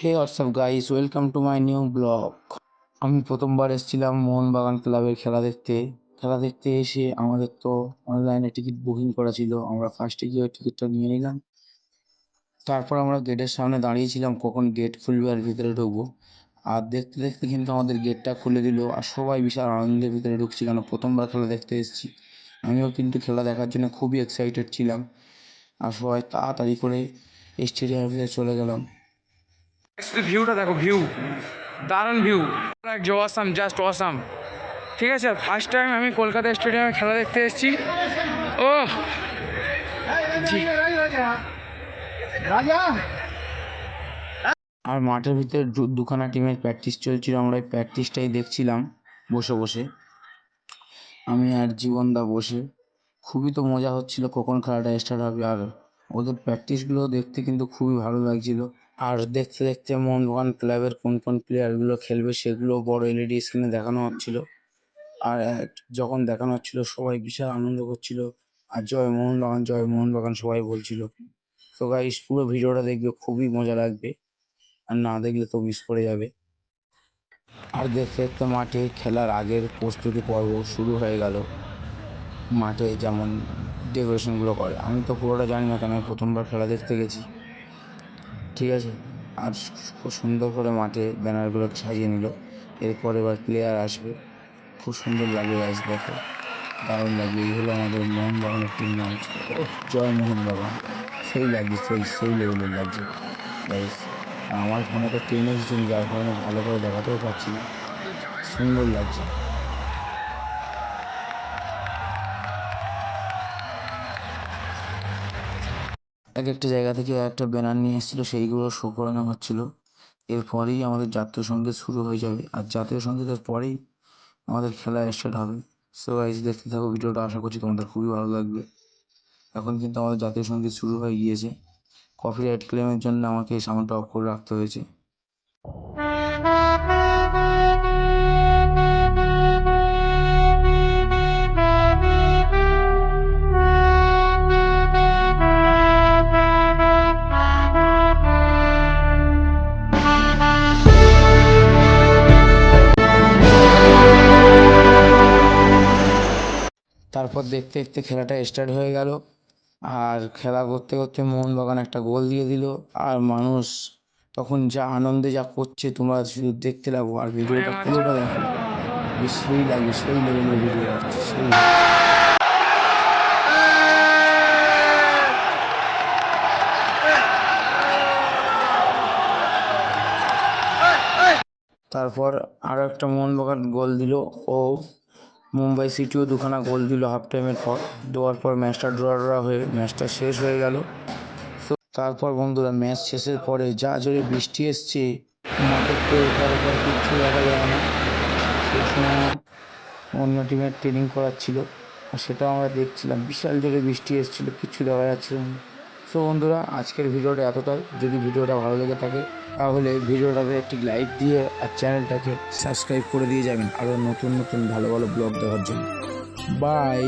Hey WhatsApp guys welcome to my new blog আমি প্রথমবার এসেছিলাম মোহনবাগান ক্লাবের খেলা দেখতে। খেলা দেখতে এসে আমাদের তো অনলাইনে টিকিট বুকিং করা ছিল। আমরা ফার্স্টে গিয়ে টিকিটটা নিয়ে নিলাম। তারপর আমরা গেটের সামনে দাঁড়িয়েছিলাম, কখন গেট খুলবে আর ভিতরে ঢুকবো। আর দেখতে দেখতে কিন্তু আমাদের গেটটা খুলে দিল আর সবাই বিশাল আনন্দের ভিতরে ঢুকছি কারণ প্রথমবার খেলা দেখতে এসেছি। আমিও কিন্তু খেলা দেখার জন্য খুবই এক্সাইটেড ছিলাম। আর সবাই তাড়াতাড়ি করে স্টেডিয়ামের ভিতরে চলে গেলাম। ভিউটা দেখো ভিউ দারুণ ভিউ লাগছে অসাম জাস্ট অসাম ঠিক আছে ফার্স্ট টাইম আমি কলকাতা স্টেডিয়ামে খেলা দেখতে এসেছি। ও আর মাঠের ভিতরে দু- দুখানা টিমের প্র্যাকটিস চলছিল আমরা ওই প্র্যাকটিসটাই দেখছিলাম বসে বসে। আমি আর জীবনদা বসে। খুবই তো মজা হচ্ছিল কখন খেলাটা স্টার্ট হবে আর ওদের প্র্যাকটিসগুলো দেখতে কিন্তু খুবই ভালো লাগছিল। আর দেখতে দেখতে মোহনবাগান ক্লাবের কোন কোন প্লেয়ারগুলো খেলবে সেগুলো বড় এলইডি স্ক্রিনে দেখানো হচ্ছিল। আর যখন দেখানো হচ্ছিল সবাই বিশাল আনন্দ করছিল। আর জয় মোহনবাগান জয় মোহনবাগান সবাই বলছিল। তো গাইস পুরো ভিডিওটা দেখবে, খুবই মজা লাগবে। আর না দেখলে তো মিস করে যাবে। আর দেখতে দেখতে মাঠে খেলার আগের প্রস্তুতি পর্ব শুরু হয়ে গেল। মাঠে যেমন ডেকোরেশনগুলো করে। আমি তো পুরোটা জানি না কেন প্রথমবার খেলা দেখতে গেছি। ঠিক আছে? আর খুব সুন্দর করে মাঠে ব্যানারগুলোকে সাজিয়ে নিল। এরপর এবার প্লেয়ার আসবে। খুব সুন্দর লাগবে গাইস দেখো। দারুণ লাগবে। এই হলো আমাদের মোহনবাগানের টিম ম্যাচ জয় মোহনবাগান। সেই লাগছে, সেই সেই লেভেলের লাগছে। গাইস আমার ফোনে তো টেনে এসেছেন যার কারণে ভালো করে দেখাতেও পারছি না। সুন্দর লাগছে। এক একটা জায়গা থেকে একটা ব্যানার নিয়ে এসেছিল, সেইগুলো শো করানো হচ্ছিল। এরপরেই আমাদের জাতীয় সংগীত শুরু হয়ে যাবে। আর জাতীয় সঙ্গীতের পরেই আমাদের খেলা স্টার্ট হবে। সো গাইজ দেখতে থাকো ভিডিওটা, আশা করছি তোমাদের খুবই ভালো লাগবে। এখন কিন্তু আমাদের জাতীয় সংগীত শুরু হয়ে গিয়েছে। কপিরাইট ক্লেমের জন্য আমাকে এই সাউন্ডটা অফ করে রাখতে হয়েছে। তারপর দেখতে দেখতে খেলাটা স্টার্ট হয়ে গেল। আর খেলা করতে করতে মোহনবাগান একটা গোল দিয়ে দিল। আর মানুষ তখন যা আনন্দে যা করছে তোমরা শুধু দেখতে লাগো। আর ভিডিওটা পুরোটা দেখো। বেশ সেই লাগবে সেই লেভেলের ভিডিও সেই তারপর আরও একটা মোহনবাগান গোল দিল। ও মুম্বাই সিটিও দুখানা গোল দিল হাফ টাইমের পর। দেওয়ার পর ম্যাচটা ড্র ড্র হয়ে ম্যাচটা শেষ হয়ে গেল। তো তারপর বন্ধুরা ম্যাচ শেষের পরে যা জোরে বৃষ্টি এসছে, মাঠের তো এপার ওপার কিচ্ছু দেখা যায় না। সেই সময় অন্য টিমের ট্রেনিং করাচ্ছিল। সেটাও আমরা দেখছিলাম। বিশাল জোরে বৃষ্টি এসেছিল কিচ্ছু দেখা যাচ্ছিল না। তো বন্ধুরা, আজকের ভিডিওটা এতটাই। যদি ভিডিওটা ভালো লেগে থাকে, তাহলে ভিডিওটাতে একটি লাইক দিয়ে আর চ্যানেলটাকে সাবস্ক্রাইব করে দিয়ে যাবেন। আরও নতুন নতুন ভালো ভালো ব্লগ দেওয়ার জন্য। বাই